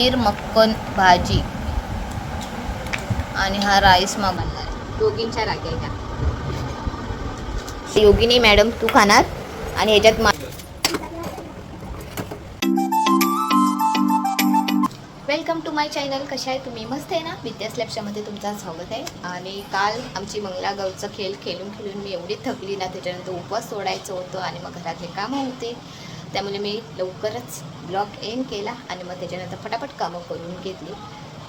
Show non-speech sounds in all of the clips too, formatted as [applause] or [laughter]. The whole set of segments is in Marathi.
पनीर मक्कन भाजी आणि हा राईस मागवणार दोघींच्या राख्या घ्या. योगिनी मॅडम तू खाणार आणि ह्याच्यात मा वेलकम टू माय चॅनल कशा आहे तुम्ही? मस्त आहे ना? विद्यास लॅबच्यामध्ये तुमचं स्वागत आहे. आणि काल आमची मंगलागौरचा खेळ खेळून खेळून मी एवढी थकली ना त्याच्यानंतर उपवास सोडायचं होतं आणि मग घरातले कामं होते. त्यामुळे मी लवकरच ब्लॉग एंड केला आणि मग त्याच्यानंतर फटाफट कामं करून घेतली.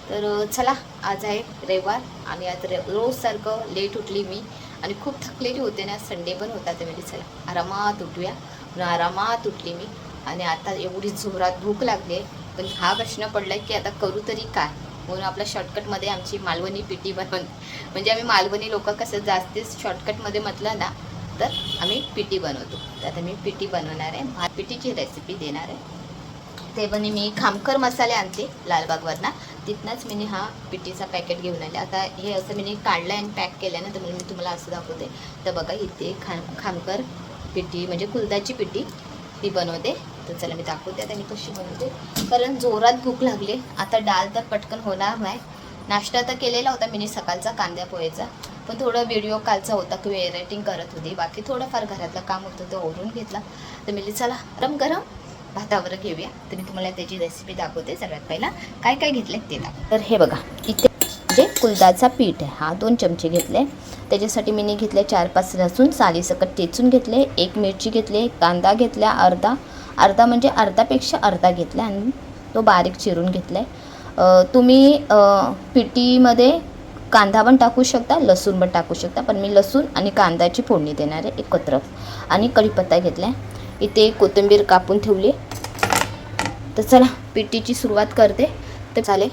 तर चला आज आहे रविवार आणि आज रे रोजसारखं लेट उठली मी आणि खूप थकलेली होते ना संडे पण होता ते म्हणजे चला आरामात उठूया. म्हणून आरामात उठली मी आणि आता एवढी जोरात भूक लागली आहे. पण हा प्रश्न पडला की आता करू तरी काय? म्हणून आपल्या शॉर्टकटमध्ये आमची मालवणी पिटी बनवली. म्हणजे आम्ही मालवणी लोक कसं जास्तीच शॉर्टकटमध्ये म्हटलं ना तर आम्ही पिटी बनवतो. तर आता मी पिटी बनवणार आहे. भात पिटीची रेसिपी देणार आहे. ते पण मी खामकर मसाले आणते लालबागवरनं. तिथनंच मी हा पिटीचा पॅकेट घेऊन आले. आता हे असं मी काढलं आणि पॅक केलं ना तर म्हणून मी तुम्हाला असं दाखवते. तर बघा इथे खाम खामकर पिठी म्हणजे कुलदाची पिठी ती बनवते. तर चला मी दाखवते आता मी कशी बनवते. कारण जोरात भूक लागली. आता डाळ तर पटकन होणार नाही. नाश्ता तर केलेला होता. मी सकाळचा कांद्या पोहेचा पण थोडं व्हिडिओ कालचा होता की एडिटिंग करत होती. बाकी थोडंफार घरातलं काम होतं तो ओरून घेतला. तर मी चला गरम गरम भातावर घेऊया. तर मी तुम्हाला त्याची रेसिपी दाखवते सगळ्यात पहिला. काय काय घेतलं ते दाखव. तर हे बघा इथे जे कुलदाचा पीठ आहे हा दोन चमचे घेतले. त्याच्यासाठी मी घेतले चार पाच लसूण सालीसकट टेचून घेतले एक मिरची घेतली कांदा घेतला अर्धा. अर्धा म्हणजे अर्धापेक्षा अर्धा घेतला आणि तो बारीक चिरून घेतला आहे तुम्ही पिटीमध्ये कांदा पण टाकू शकता लसूण पण टाकू शकता पण मी लसूण आणि कांद्याची फोडणी देणार आहे एकत्र. आणि कढीपत्ता घेतला आहे इथे कोथिंबीर कापून ठेवली. तर चला पिठीची सुरुवात करते. तर चालेल.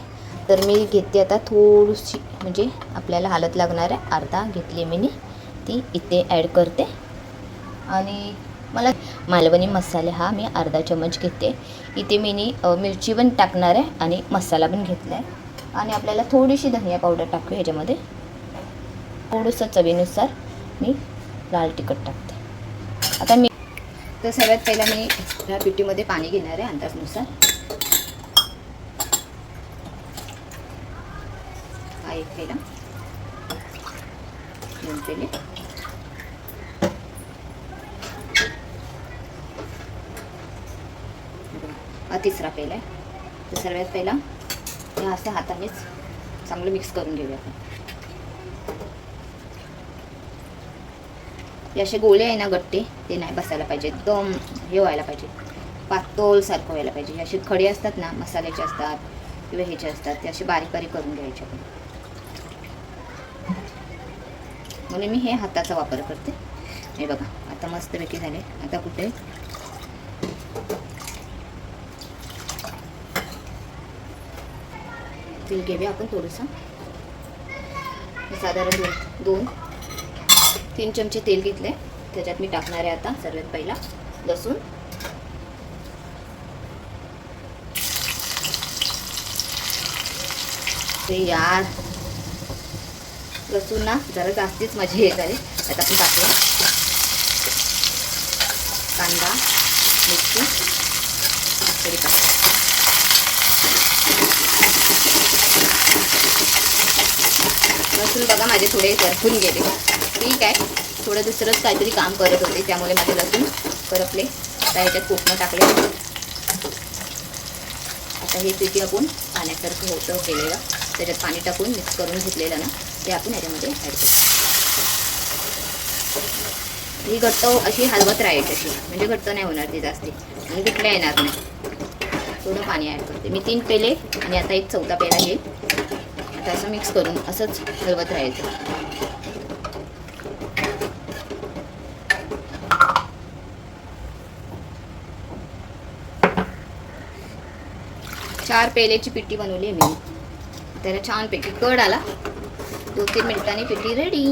तर मी घेते आता थोडीशी म्हणजे आपल्याला हालत लागणार आहे. अर्धा घेतली मी ती इथे ॲड करते. आणि मला मालवणी मसाले हा मी अर्धा चमच घेते. इथे मी मिरची पण टाकणार आहे आणि मसाला पण घेतला आहे आणि आपल्याला थोडीशी धनिया पावडर टाकू ह्याच्यामध्ये. थोडंसं चवीनुसार मी लाल तिखट टाकते. आता मी तर सगळ्यात पहिला मी ह्या पिठीमध्ये पाणी घेणार आहे अंदाजनुसार. हा एक दोन पेले हा तिसरा पेला आहे. तर सर्वात पहिला हे असं हातानेच चांगलं मिक्स करून घेऊया आपण. हे असे गोळे आहे ना गट्टे ते नाही बसायला पाहिजे एकदम हे व्हायला पाहिजे. पातोलसारखं व्हायला पाहिजे. हे असे खडे असतात ना मसाल्याचे असतात किंवा ह्याचे असतात ते असे बारीक बारीक करून घ्यायचे आपण. म्हणून मी हे हाताचा वापर करते. हे बघा आता मस्तपैकी झाले. आता कुठे? तेल घेऊया आपण थोडंसं. साधारण दोन दोन तीन चमचे तेल घेतले त्याच्यात मी टाकणार आहे आता सर्वात पहिला लसूण. ते यार. लसूण ना जरा जास्तीच मजा येत आहे. त्यात आपण टाकूया. कांदा मिरची. कढीपत्ता लसूण बघा माझे थोडे करपून गेले. ठीक आहे. थोडं दुसरंच काहीतरी काम करत होते त्यामुळे माझे लसूण करपले. आता ह्याच्यात कोकणं टाकले. आता हे पिठी आपण पाण्यासारखं होतं केलेलं. त्याच्यात पाणी टाकून मिक्स करून घेतलेलं ना ते आपण ह्याच्यामध्ये ॲड करू. ही घट्ट अशी हलवत राहायची अशी. म्हणजे घट्ट नाही होणार ती जास्ती. आणि कुठल्या येणार नाही. थोडं पाणी ॲड करते. मी तीन पेले आणि आता एक चौथा पेला घेईल. आता असं मिक्स करून असंच हलवत राहायचं. चार पेल्याची पिठी बनवली मी. त्याला छानपैकी कड आला. दोन तीन मिनिटांनी पिठी रेडी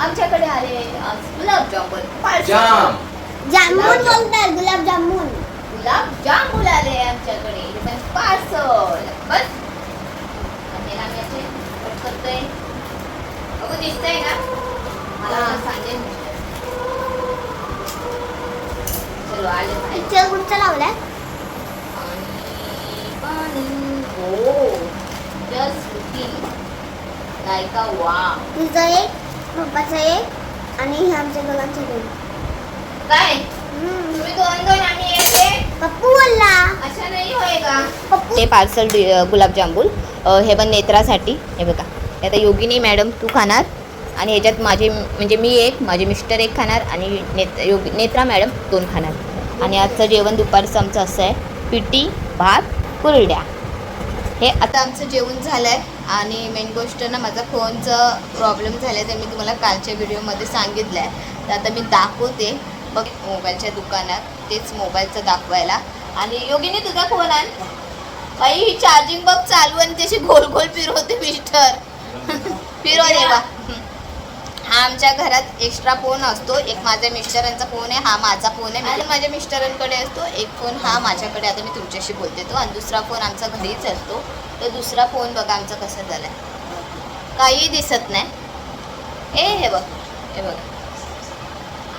आमच्याकडे आले आज गुलाबजामुन पार्सल जाम. जामून बोलतात गुलाबजामुन गुलाबजामुन आले आमच्याकडे. हे पण पार्सल. बस. आणि असे कट करतोय. बघू दिसतंय ना? मला हा. सांगेल चलो आले. पिक्चर कुठचा लावलाय. पाणी पाणी. हो. जस्ट लुकिंग लाईक अ वा तुझं एक पप्पाचं एक आणि हे आमच्या दोघांचं दोन. काय? हम्म. तुम्ही दोन दोन आम्ही एक एक? पप्पू बोलला. अशा नाही होय का? पप्पू. हे पार्सल गुलाबजामुन हे पण नेत्रासाठी. हे बघा. आता योगिनी मॅडम तू खाणार. आणि ह्याच्यात माझे म्हणजे मी एक माझे मिस्टर एक खाणार आणि नेत योगी नेत्रा मॅडम दोन खाणार. आणि आजचं जेवण दुपारचं आमचं असं आहे. पिठी भात कुरड्या. हे आता आमचं जेवण झालंय आणि मेन गोष्ट ना माझा फोनचं प्रॉब्लेम झालाय ते मी तुम्हाला कालच्या व्हिडिओमध्ये सांगितलंय. तर आता मी दाखवते. बघ मोबाईलच्या दुकानात तेच मोबाईलचं दाखवायला. आणि योगिनी तुझा फोन आण. बाई ही चार्जिंग बघ चालू आणि त्याची गोल गोल फिरवते मिस्टर [laughs] फिरवा देवा. हा आमच्या घरात एक्स्ट्रा फोन असतो. एक माझ्या मिस्टरांचा फोन आहे हा माझा फोन आहे. आणि माझ्या मिस्टरांकडे असतो. एक फोन हा माझ्याकडे. आता मी तुमच्याशी बोलते तो. आणि दुसरा फोन आमचा घरीच असतो. तर दुसरा फोन बघा आमचा कसा आहे काही दिसत नाही. ए हे बघ. हे बघ.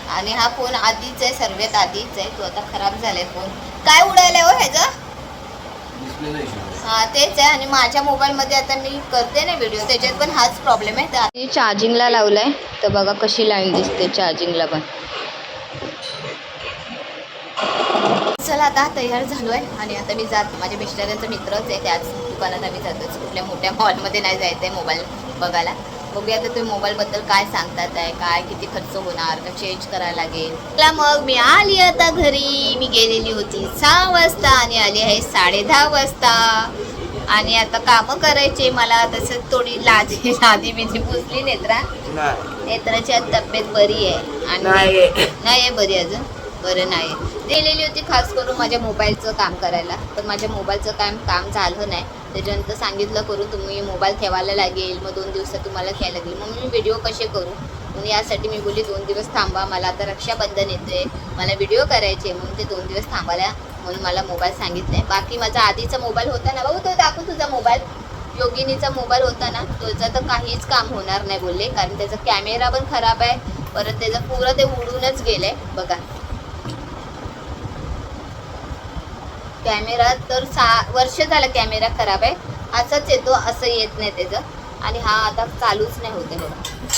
आणि हा फोन आधीच आहे सर्वात आधीच आहे. तो आता खराब झालाय फोन काय उडायलाय हो ह्याचा? हा तेच आहे. आणि माझ्या मोबाईलमध्ये आता मी करते ना व्हिडिओ त्याच्यात पण हाच प्रॉब्लेम आहे. तर चार्जिंगला लावलाय. तर बघा कशी लाईन दिसते चार्जिंगला पण. चला आता तयार झालो आहे आणि आता मी जात माझ्या मिस्टरांचा मित्रच आहे. त्याच दुकानात आम्ही जातोच. कुठल्या मोठ्या मॉलमध्ये नाही जायचं आहे मोबाईल बघायला. बघूया आता तुम्ही मोबाईलबद्दल काय सांगतात आहे काय किती खर्च होणार का चेंज करायला लागेल. चला मग मी आली आता घरी. मी गेलेली होती सहा वाजता आणि आली आहे साडे दहा वाजता. आणि आता कामं करायचे मला. तसंच थोडी लाजी लादी बिदी पुसली नेत्रा. नेत्राची आज तब्येत बरी आहे. आणि नाही. नाही आहे बरी अजून? बरं नाही दिलेली होती खास करून माझ्या मोबाईलचं काम करायला. पण माझ्या मोबाईलचं काम काम झालं नाही. त्याच्यानंतर सांगितलं करून तुम्ही मोबाईल ठेवायला लागेल मग दोन दिवसात तुम्हाला घ्यायला लागेल. मग मी व्हिडिओ कसे करू? म्हणून यासाठी मी बोलली दोन दिवस थांबा मला आता रक्षाबंधन येते मला व्हिडिओ करायचे म्हणून ते दोन दिवस थांबायला म्हणून मला मोबाईल सांगितले. बाकी माझा आधीचा मोबाईल होता ना भाऊ तो दाखव तुझा मोबाईल योगिनीचा मोबाईल होता ना तुझं तर काहीच काम होणार नाही बोलले कारण त्याचा कॅमेरा पण खराब आहे परत त्याचं पुरं ते उडूनच गेलं आहे बघा. कॅमेरा तर सहा वर्ष झालं कॅमेरा खराब आहे. असाच येतो असं येत नाही त्याचं. आणि हा आता चालूच नाही होते बघा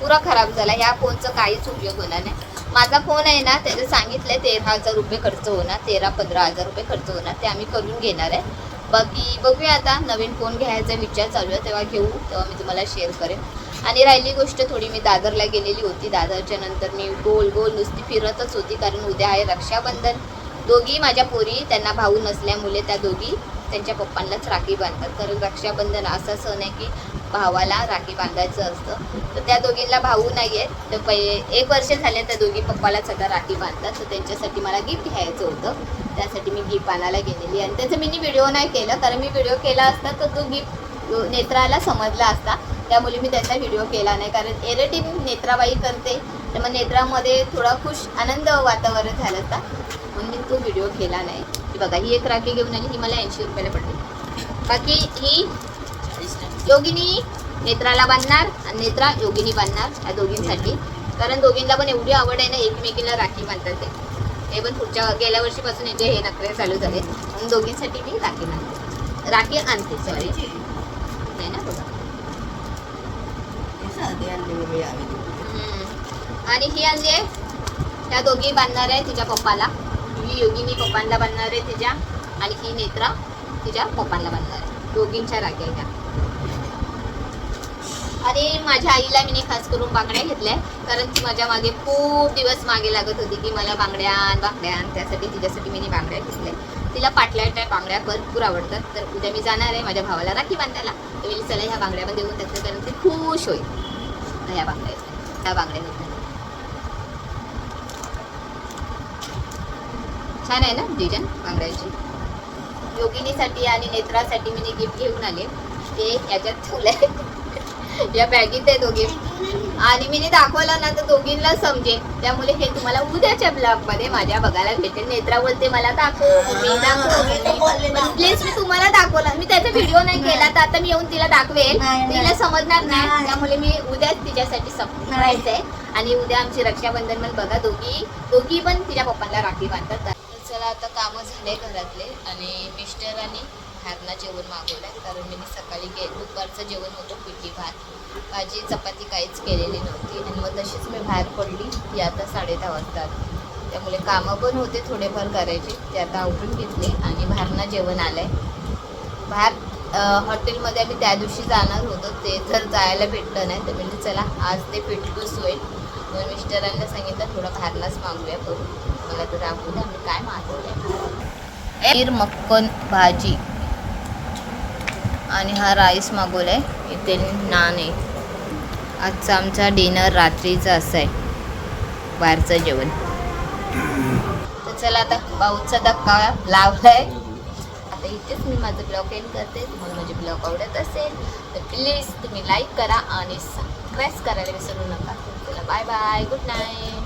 पुरा खराब झाला. ह्या फोनचं काहीच उपयोग होणार नाही. माझा फोन आहे ना त्याचं सांगितलं आहे तेरा हजार रुपये खर्च होणार. तेरा पंधरा हजार रुपये खर्च होणार. ते आम्ही करून घेणार आहे. बाकी बघूया आता. नवीन फोन घ्यायचा विचार चालू आहे. तेव्हा घेऊ तेव्हा मी तुम्हाला शेअर करेन. आणि राहिली गोष्ट थोडी. मी दादरला गेलेली होती. दादरच्या नंतर मी गोल गोल नुसती फिरतच होती. कारण उद्या आहे रक्षाबंधन. दोघी माझ्या पोरी त्यांना भाऊ नसल्यामुळे त्या दोघी त्यांच्या पप्पांनाच राखी बांधतात. कारण रक्षाबंधन असा सण आहे की भावाला राखी बांधायचं असतं. तर त्या दोघींना भाऊ नाही आहेत तर पहिले एक वर्ष झाले त्या दोघी पप्पालाच आता राखी बांधतात. तर त्यांच्यासाठी मला गिफ्ट घ्यायचं होतं. त्यासाठी मी गिफ्ट आणायला गेलेली आणि त्याचं मी व्हिडिओ नाही केलं. कारण मी व्हिडिओ केला असता तर तो गिफ्ट नेत्राला समजला असता. त्यामुळे मी त्याचा व्हिडिओ केला नाही. कारण एरेटिंग नेत्राबाई करते. तर मग नेत्रामध्ये थोडा खुश आनंद वातावरण झालं होता. म्हणून मी तो व्हिडिओ केला नाही. की बघा ही एक राखी घेऊन आली ही मला ऐंशी रुपयाला पडली. बाकी ही योगिनी नेत्राला बांधणार आणि नेत्रा योगिनी बांधणार या दोघींसाठी. कारण दोघींना पण एवढी आवड आहे ना एकमेकीला राखी बांधतात ते. हे पण पुढच्या गेल्या वर्षीपासून याचे हे नखरे चालू झाले म्हणून दोघींसाठी मी राखी बांधते. राखी आणते सॉरी नाही ना बघा. आणि ही आणली आहे. त्या दोघी बांधणार आहे तिच्या पप्पाला. ही योगिनी पप्पांना बांधणार आहे तिच्या आणि ही नेत्रा तिच्या पप्पांना बांधणार आहे. दोघींच्या राख्या आहेत त्या. आणि माझ्या आईला मी खास करून बांगड्या घेतल्या कारण ती माझ्या मागे खूप दिवस मागे लागत होती की मला बांगड्या आण, बांगड्या आण. त्यासाठी तिच्यासाठी मी बांगड्या घेतल्या तिला पाटल्या त्या बांगड्या भरपूर आवडतात. तर उद्या मी जाणार आहे माझ्या भावाला राखी बांधायला. तर मी चला ह्या बांगड्या पण देऊन त्याचं कारण ते खुश होईल. ह्या बांगड्या त्या ह्या बांगड्या घेतल्या छान आहे ना डिझाईन बांगड्याची. योगिनीसाठी आणि नेत्रासाठी मी गिफ्ट घेऊन आले. ते याच्यात ठेवलंय. या बॅगीत आहे गिफ्ट आणि मी दाखवलं ना तर दोघींना समजेल. त्यामुळे हे तुम्हाला उद्याच्या ब्लॉगमध्ये माझ्या बघायला भेटेल. नेत्रा बोलते मला दाखव मी दाखव. प्लीज मी तुम्हाला दाखवलं. मी त्याचा व्हिडिओ नाही केला तर आता मी येऊन तिला दाखवेल. तिला समजणार नाही. त्यामुळे मी उद्याच तिच्यासाठी आहे आणि उद्या आमची रक्षाबंधन पण बघा दोघी. दोघी पण तिच्या पप्पांना राखी बांधतात. चला आता कामं झाले घरातले आणि मिस्टर आणि भातना जेवण आहे कारण मी सकाळी गे दुपारचं जेवण होतं पिठी भात. माझी चपाती काहीच केलेली नव्हती. आणि मग तशीच मी बाहेर पडली. ती आता साडे दहा वाजता त्यामुळे कामं पण होते थोडेफार करायचे. ते आता आवडून घेतले आणि बाहेरनं जेवण आलं आहे बाहेर हॉटेलमध्ये आम्ही त्या दिवशी जाणार होतो. ते जर जायला भेटलं नाही तर म्हणजे चला आज ते पेटलूच होईल मग मिस्टरांना सांगितलं थोडं बाहेरलाच मागूया करून. मला तर राहू द्या मी काय मागवलंय. खीर मक्कन भाजी. आणि हा राईस मागवलाय इथे नान आहे. आजचा आमचा डिनर रात्रीचा असं आहे बाहेरचं जेवण. तर चला आता पाऊसचा धक्का लावलाय. आता इथेच मी माझं ब्लॉग एंड करते. तुम्हाला माझे ब्लॉग आवडत असेल तर प्लीज तुम्ही लाईक करा आणि सबस्क्राईब करायला विसरू नका. चला बाय बाय गुड नाईट